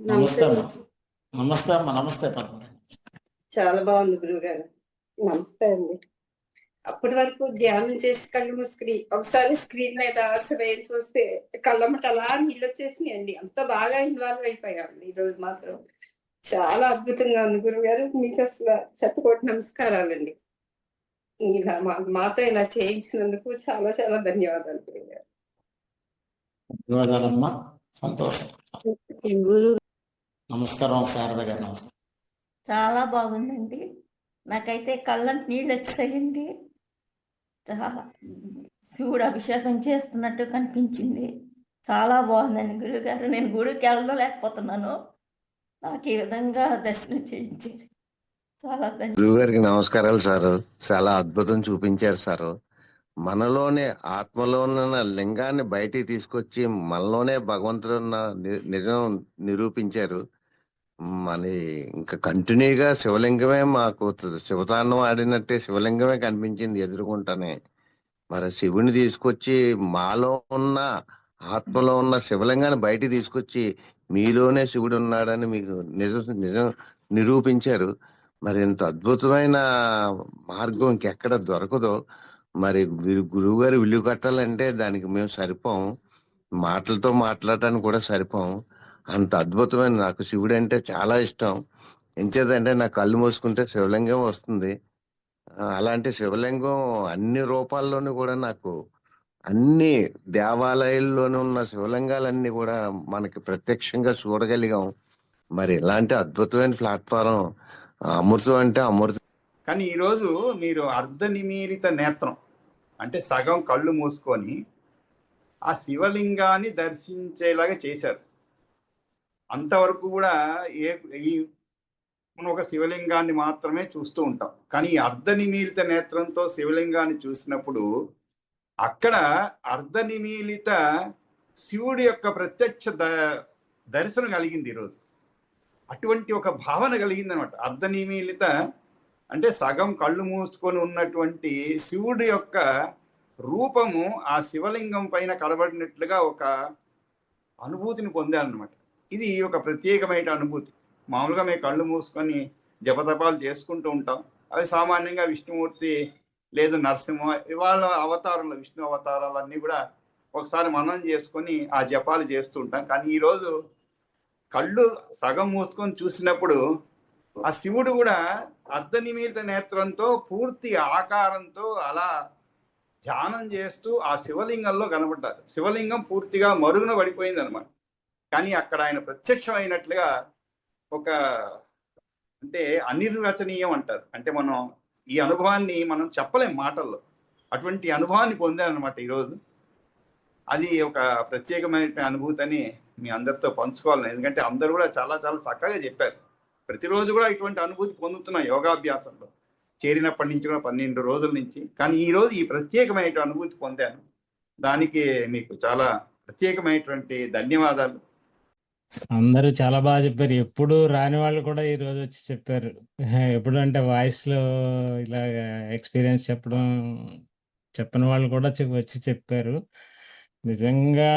నమస్తే నమస్తే. అమ్మా. చాలా బాగుంది గురువు గారు నమస్తే అండి. అప్పటి వరకు ధ్యానం చేసి కళ్ళు మూసుకుని ఒకసారి స్క్రీన్ మీద అసలు చూస్తే కళ్ళమ్మట అలా నీళ్ళు వచ్చేసినాయండి. అంత బాగా ఇన్వాల్వ్ అయిపోయామండి ఈ రోజు మాత్రం. చాలా అద్భుతంగా ఉంది గురువు గారు మీకు అసలు శతకోటి నమస్కారాలండి. ఇలా మా మాతో ఇలా చేయించినందుకు చాలా చాలా ధన్యవాదాలు గురువు గారు ధన్యవాదాలమ్మా. సంతోషం. నమస్కారం శారద గారు నమస్కారం. చాలా బాగుందండి. నాకైతే కళ్ళంటి నీళ్ళు వచ్చాయండి. చాలా శివుడు అభిషేకం చేస్తున్నట్టు కనిపించింది. చాలా బాగుందండి గురుగారు. నేను గుడికి వెళ్ళలేకపోతున్నాను. నాకు ఈ విధంగా దర్శనం చేయించారు. చాలా గురువు గారికి నమస్కారాలు సారు. చాలా అద్భుతం చూపించారు సారు. మనలోనే ఆత్మలో ఉన్న లింగాన్ని బయటికి తీసుకొచ్చి మనలోనే భగవంతుడున్న ని- నిజం నిరూపించారు. మరి ఇంకా కంటిన్యూగా శివలింగమే మాకు శివతాండం ఆడినట్టే శివలింగమే కనిపించింది ఎదురుకుంటానే. మరి శివుని తీసుకొచ్చి మాలో ఉన్న ఆత్మలో ఉన్న శివలింగాన్ని బయటికి తీసుకొచ్చి మీలోనే శివుడు ఉన్నాడని మీకు నిజం నిజం నిరూపించారు. మరి ఇంత అద్భుతమైన మార్గం ఇంకెక్కడ దొరకదో. మరి మీరు గురువు గారు విలువ కట్టాలంటే దానికి మేము సరిపోం. మాటలతో మాట్లాడటానికి కూడా సరిపోం. అంత అద్భుతమైన నాకు శివుడు అంటే చాలా ఇష్టం. ఎంచేదంటే నా కళ్ళు మూసుకుంటే శివలింగం వస్తుంది. అలాంటి శివలింగం అన్ని రూపాల్లోనూ కూడా నాకు అన్ని దేవాలయాల్లోనూ ఉన్న శివలింగాలన్నీ కూడా మనకి ప్రత్యక్షంగా చూడగలిగాం. మరి ఇలాంటి అద్భుతమైన ప్లాట్ఫారం అమృతం అంటే అమృతం. కానీ ఈరోజు మీరు అర్ధ నిమీలిత నేత్రం అంటే సగం కళ్ళు మూసుకొని ఆ శివలింగాన్ని దర్శించేలాగా చేశారు. అంతవరకు కూడా ఏ ఈ మనం ఒక శివలింగాన్ని మాత్రమే చూస్తూ ఉంటాం. కానీ ఈ అర్ధ నిమీలిత నేత్రంతో శివలింగాన్ని చూసినప్పుడు అక్కడ అర్ధ నిమీలిత శివుడి యొక్క ప్రత్యక్ష ద దర్శనం కలిగింది ఈరోజు అటువంటి ఒక భావన కలిగింది అనమాట అర్ధ నిమీలిత అంటే సగం కళ్ళు మూసుకొని ఉన్నటువంటి శివుడి యొక్క రూపము ఆ శివలింగం పైన కనబడినట్లుగా ఒక అనుభూతిని పొందానమాట ఇది ఒక ప్రత్యేకమైన అనుభూతి. మామూలుగా మేము కళ్ళు మూసుకొని జపతపాలు చేసుకుంటూ ఉంటాం. అవి సామాన్యంగా విష్ణుమూర్తి లేదు నరసింహ ఇవాళ అవతారంలో విష్ణు అవతారాలన్నీ కూడా ఒకసారి మనం చేసుకొని ఆ జపాలు చేస్తూ ఉంటాం. కానీ ఈరోజు కళ్ళు సగం మూసుకొని చూసినప్పుడు ఆ శివుడు కూడా అర్ధనిమీలిత నేత్రంతో పూర్తి ఆకారంతో అలా ధ్యానం చేస్తూ ఆ శివలింగంలో కనబడ్డారు శివలింగం పూర్తిగా మరుగున పడిపోయింది అనమాట కానీ అక్కడ ఆయన ప్రత్యక్షమైనట్లుగా ఒక అంటే అనిర్వచనీయం అంటారు. అంటే మనం ఈ అనుభవాన్ని మనం చెప్పలేం మాటల్లో. అటువంటి అనుభవాన్ని పొందానమాట ఈరోజు. అది ఒక ప్రత్యేకమైన అనుభూతి అని మీ అందరితో పంచుకోవాలని. ఎందుకంటే అందరూ కూడా చాలా చాలా చక్కగా చెప్పారు. ప్రతిరోజు కూడా ఇటువంటి అనుభూతి పొందుతున్న యోగాభ్యాసంలో చేరినప్పటి నుంచి కూడా పన్నెండు రోజుల నుంచి. కానీ ఈ రోజు ఈ ప్రత్యేకమైన అనుభూతి పొందాను. దానికి మీకు చాలా ప్రత్యేకమైనటువంటి ధన్యవాదాలు. అందరూ చాలా బాగా చెప్పారు. ఎప్పుడు రాని వాళ్ళు కూడా ఈ రోజు వచ్చి చెప్పారు. ఎప్పుడు అంటే వాయిస్లో ఇలా ఎక్స్పీరియన్స్ చెప్పడం చెప్పని వాళ్ళు కూడా వచ్చి చెప్పారు. నిజంగా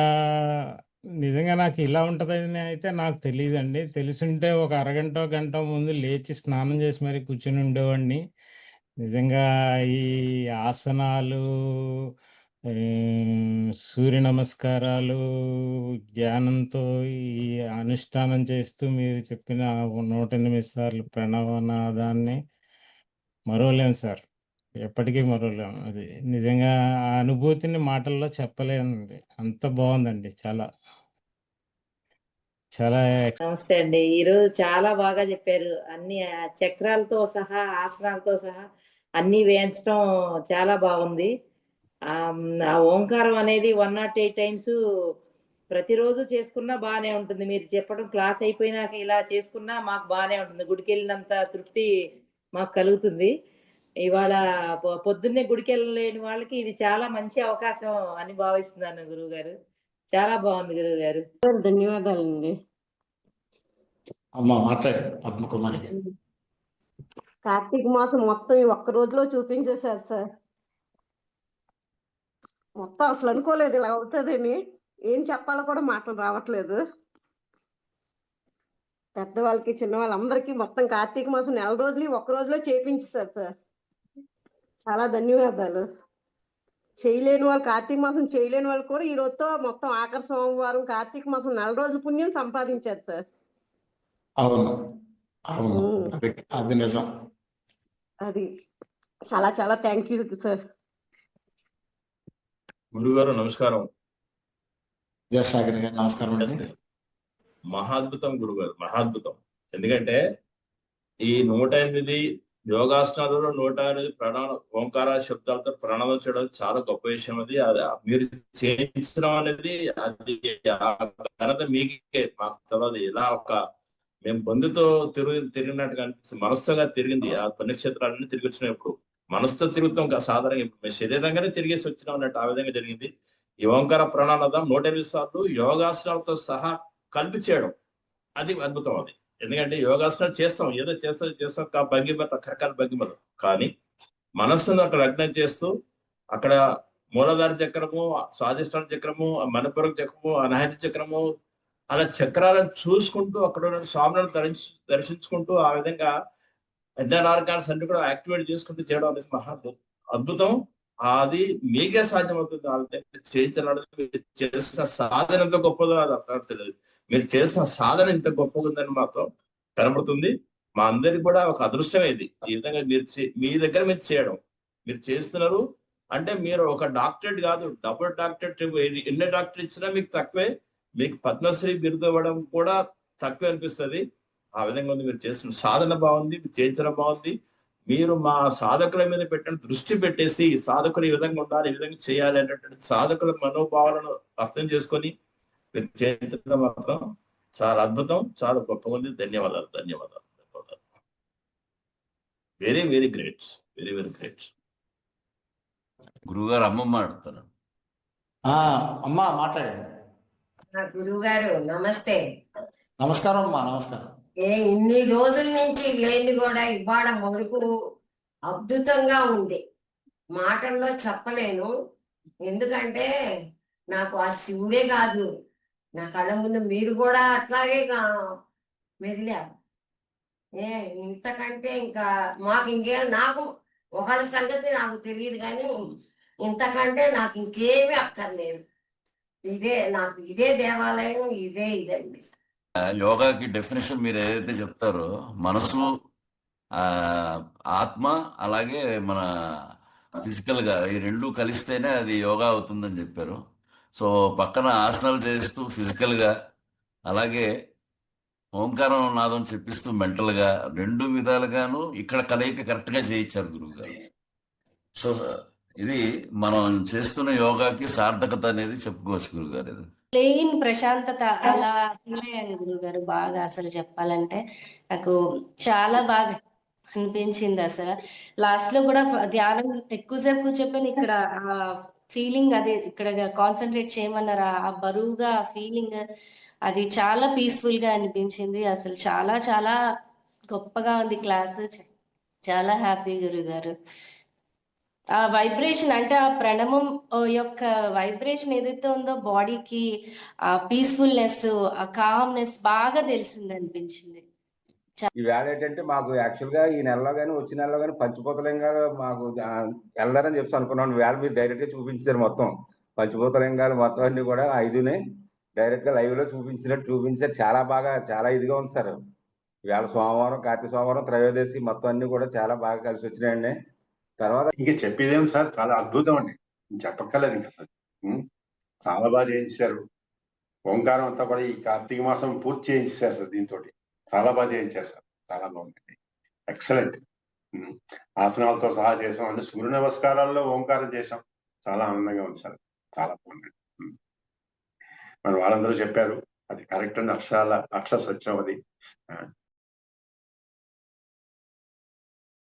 నిజంగా నాకు ఇలా ఉంటుందని అయితే నాకు తెలియదండి తెలిసుంటే ఒక అరగంట గంట ముందు లేచి స్నానం చేసి మరి కూర్చుని ఉండేవాడిని. నిజంగా ఈ ఆసనాలు సూర్య నమస్కారాలు ధ్యానంతో ఈ అనుష్ఠానం చేస్తూ మీరు చెప్పిన నూట ఎనిమిది సార్లు ప్రణవనాదాన్ని మరోలేం సార్. ఎప్పటికీ మరోలేం అది నిజంగా ఆ అనుభూతిని మాటల్లో చెప్పలేనండి. అంత బాగుందండి చాలా. చాలా నమస్తే అండి. ఈరోజు చాలా బాగా చెప్పారు. అన్ని చక్రాలతో సహా ఆసనాలతో సహా అన్ని వేయించడం చాలా బాగుంది. ఆ ఆ ఓంకారం అనేది వన్ నాట్ ఎయిట్ టైమ్స్ ప్రతిరోజు చేసుకున్నా బాగానే ఉంటుంది. మీరు చెప్పడం క్లాస్ అయిపోయినాక ఇలా చేసుకున్నా మాకు బాగానే ఉంటుంది. గుడికి వెళ్ళినంత తృప్తి మాకు కలుగుతుంది. ఇవాళ పొ- పొద్దున్నే గుడికి వెళ్ళలేని వాళ్ళకి ఇది చాలా మంచి అవకాశం అని భావిస్తున్నాను గురువు గారు చాలా బాగుంది గురువు గారు ధన్యవాదాలండి. అమ్మ మాట్లాడు పద్మకుమారి గారు. కార్తీక మాసం మొత్తం ఈ ఒక్క రోజులో చూపించేశారు సార్. మొత్తం అసలు అనుకోలేదు ఇలా అవుతుందని. ఏం చెప్పాలో కూడా మాటలు రావట్లేదు. పెద్దవాళ్ళకి చిన్నవాళ్ళందరికీ మొత్తం కార్తీక మాసం నెల రోజులు ఒక్క రోజులో చేపించారు సార్. చాలా ధన్యవాదాలు. చేయలేని వాళ్ళు కార్తీక మాసం చేయలేని వాళ్ళు కూడా ఈ రోజుతో మొత్తం ఆఖరి సోమవారం కార్తీక మాసం నెల రోజుల పుణ్యం సంపాదించారు సార్. అవును. అవును. అది నిజం. అది చాలా చాలా థ్యాంక్ యూ సార్. గురుగారు నమస్కారం. విద్యాసాగర్ గారు నమస్కారం అండి. మహాద్భుతం గురుగారు మహాద్భుతం. ఎందుకంటే ఈ నూట ఎనిమిది యోగాసనాలలో నూట అనేది ప్రణాళ ఓంకార శబ్దాలతో ప్రాణాలు చేయడం చాలా గొప్ప విషయం అది. అది మీరు చేయించడం అనేది అది ఘనత మీకే. మాకు తెలియదు ఇలా ఒక మేము బంధుతో తిరుగు తిరిగినట్టుగా అనిపిస్తుంది. మనస్సుగా తిరిగింది. ఆ పుణ్యక్షేత్రాలన్నీ తిరిగి వచ్చినప్పుడు మనసుతో తిరుగుతాం సాధారణంగా ఇప్పుడు. మేము శరీరంగానే తిరిగేసి వచ్చినాం అన్నట్టు ఆ విధంగా జరిగింది. ఈ ఓంకార ప్రాణానందం నూట ఎనిమిది సార్లు యోగాసనాలతో సహా కలిపి చేయడం అది అద్భుతం అది. ఎందుకంటే యోగాసనాలు చేస్తాం. ఏదో చేస్తా చేస్తాం ఆ భంగిమ రకరకాల భంగిమలు కానీ మనస్సును అక్కడ లగ్నం చేస్తూ అక్కడ మూలధార చక్రము స్వాధిష్టాన చక్రము మనపురం చక్రము అనాహత చక్రము అలా చక్రాలను చూసుకుంటూ అక్కడ ఉన్న స్వాములను దర్శి దర్శించుకుంటూ ఆ విధంగా ఎన్నర్ ఆర్గాన్స్ అన్ని కూడా యాక్టివేట్ చేసుకుంటూ చేయడం అనేది మహా అద్భుతం. అది మీకే సాధ్యమవుతుంది. ఆ చేయించడానికి మీరు చేసిన సాధన ఎంత గొప్పదో అది అర్థం తెలియదు. మీరు చేసిన సాధన ఇంత గొప్పగా ఉందని మాత్రం కనబడుతుంది. మా అందరికి కూడా ఒక అదృష్టం ఇది. ఈ విధంగా మీరు చే- మీ దగ్గర మీరు చేయడం. మీరు చేస్తున్నారు అంటే మీరు ఒక డాక్టరేట్ కాదు డబుల్ డాక్టరేట్ ఎన్ని డాక్టర్ ఇచ్చినా మీకు తక్కువే. మీకు పద్మశ్రీ బిరుదు ఇవ్వడం కూడా తక్కువే అనిపిస్తుంది. ఆ విధంగా ఉంది. మీరు చేసిన సాధన బాగుంది మీరు చేయించడం బాగుంది. మీరు మా సాధకుల మీద పెట్టిన దృష్టి పెట్టేసి సాధకులు ఈ విధంగా ఉండాలి ఈ విధంగా చేయాలి అనేటువంటి సాధకుల మనోభావాలను అర్థం చేసుకొని చేయించడం మాత్రం చాలా అద్భుతం చాలా గొప్పగా ఉంది ధన్యవాదాలు ధన్యవాదాలు ధన్యవాదాలు. Very very great very very great గురువుగారు అమ్మమ్మ ఆ, అమ్మా మాట్లాడండి. గురువు గారు నమస్తే. నమస్కారం అమ్మా నమస్కారం. ఇన్ని రోజుల నుంచి లేని కూడా. ఇవ్వడం వరకు అద్భుతంగా ఉంది. మాటల్లో చెప్పలేను. ఎందుకంటే నాకు ఆ శివుడే కాదు. నా కళ్ళ ముందు మీరు కూడా అట్లాగే మెదిలారు. ఏ ఇంతకంటే ఇంకా మాకు ఇంకే నాకు ఒకళ్ళ సంగతి నాకు తెలియదు కానీ ఇంతకంటే నాకు ఇంకేమీ అక్కర్లేదు. ఇదే నాకు ఇదే దేవాలయం ఇదే ఇదండి. యోగాకి డెఫినేషన్ మీరు ఏదైతే చెప్తారో మనసు ఆత్మ అలాగే మన ఫిజికల్గా ఈ రెండు కలిస్తేనే అది యోగా అవుతుందని చెప్పారు. సో పక్కన ఆసనాలు చేస్తూ ఫిజికల్గా అలాగే ఓంకారం నాదం చెప్పిస్తూ మెంటల్గా రెండు విధాలుగాను ఇక్కడ కలయిక కరెక్ట్గా చేయించారు గురువు గారు సో ఇది మనం చేస్తున్న యోగాకి సార్థకత అనేది చెప్పుకోవచ్చు గురుగారు ఇది ప్లెయిన్ ప్రశాంతత అలా ఫీల్ అయ్యాను గురుగారు బాగా అసలు చెప్పాలంటే నాకు చాలా బాగా అనిపించింది అసలు. లాస్ట్లో కూడా ధ్యానం ఎక్కువసేపు కూర్చోపోయిన ఇక్కడ ఆ ఫీలింగ్ అది ఇక్కడ కాన్సన్ట్రేట్ చేయమన్నారు. ఆ- ఆ బరువుగా ఫీలింగ్ అది చాలా పీస్ఫుల్గా అనిపించింది. అసలు చాలా చాలా గొప్పగా ఉంది క్లాస్. చాలా హ్యాపీ గురుగారు ఆ వైబ్రేషన్ అంటే ఆ ప్రణమం యొక్క వైబ్రేషన్ ఏదైతే ఉందో బాడీకి ఆ పీస్ఫుల్నెస్ ఆ కామ్నెస్ బాగా తెలిసింది అనిపించింది. ఈవేళ ఏంటంటే మాకు యాక్చువల్గా ఈ నెలలో కానీ వచ్చే నెలలో కానీ పంచభూతలింగాలు మాకు వెళ్దారని చెప్పి అనుకున్నాం. వేళ మీరు డైరెక్ట్గా చూపించారు మొత్తం. పంచభూతలింగాలు మొత్తం అన్ని కూడా ఐదునే డైరెక్ట్గా లైవ్లో చూపించినట్టు చూపించారు. చాలా బాగా చాలా ఇదిగా ఉంది సార్. ఈవేళ సోమవారం కార్తీక సోమవారం త్రయోదశి మొత్తం అన్ని కూడా చాలా బాగా కలిసి వచ్చినాయండి. తర్వాత ఇంకా చెప్పేదేం సార్? చాలా అద్భుతం అండి. చెప్పక్కర్లేదు ఇంకా సార్ చాలా బాగా చేయించారు. ఓంకారం అంతా కూడా ఈ కార్తీక మాసం పూర్తి చేయించారు సార్ దీంతో చాలా బాగా చేయించారు సార్. చాలా బాగుందండి. ఎక్సలెంట్ ఆసనాలతో సహా చేసాం. అంటే సూర్య నమస్కారాల్లో ఓంకారం చేసాం. చాలా ఆనందంగా ఉంది సార్. చాలా బాగుందండి మరి వాళ్ళందరూ చెప్పారు. అది కరెక్ట్ అండి. అక్షరాల అక్షర సత్యం అది.